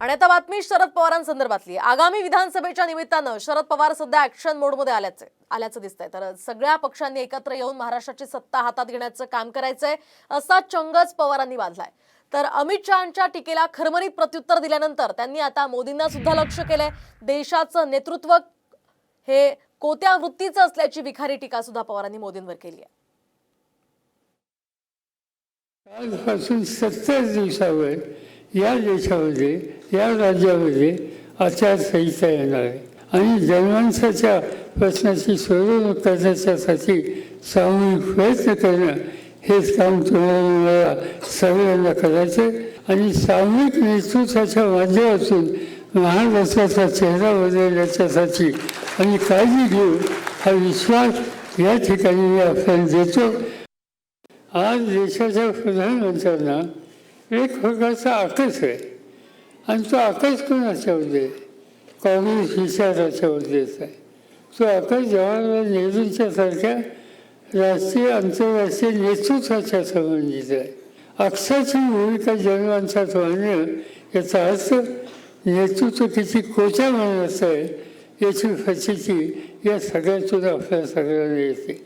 आणि आता बातमी शरद पवारांसंदर्भातली. आगामी विधानसभेच्या निमित्तानं शरद पवार सध्या ऍक्शन मोडमध्ये आल्याचे आल्याचं दिसतंय. तर सगळ्या पक्षांनी एकत्र येऊन महाराष्ट्राची सत्ता हातात घेण्याचं काम करायचंय असा चंगच पवारांनी बांधलाय. तर अमित शहाच्या टीकेला खरमरीत प्रत्युत्तर दिल्यानंतर त्यांनी आता मोदींना सुद्धा लक्ष केलंय. देशाचं नेतृत्व हे कोत्या वृत्तीचं असल्याची विखारी टीका सुद्धा पवारांनी मोदींवर केली आहे. आजपासून सत्तर दिवसावर या देशामध्ये या राज्यामध्ये आचारसंहिता येणार आहे आणि जनमानसाच्या प्रश्नाची सोडवणूक करण्याच्यासाठी सामूहिक प्रयत्न करणं हेच काम तुम्हाला मला सगळ्यांना करायचं आहे. आणि सामूहिक नेतृत्वाच्या माध्यमातून महाराष्ट्राचा चेहरा बदलण्याच्यासाठी आणि काळजी घेऊ हा विश्वास या ठिकाणी मी आपल्याला देतो आज देशाच्या प्रधानमंत्र्यांना एक प्रकारचा आकस आहे. आणि तो आकाश कोणाच्यामध्ये आहे? काँग्रेस विचाराच्या वरतीच आहे. तो आकाश जवाहरलाल नेहरूंच्या सारख्या राष्ट्रीय आंतरराष्ट्रीय नेतृत्वाच्या संबंधित आहे. अक्षाची भूमिका जनमानसात मांडणं याचा अर्थ नेतृत्व किती कोच्या असं आहे याची फचिती या सगळ्यातून आपल्या सगळ्यांना येते.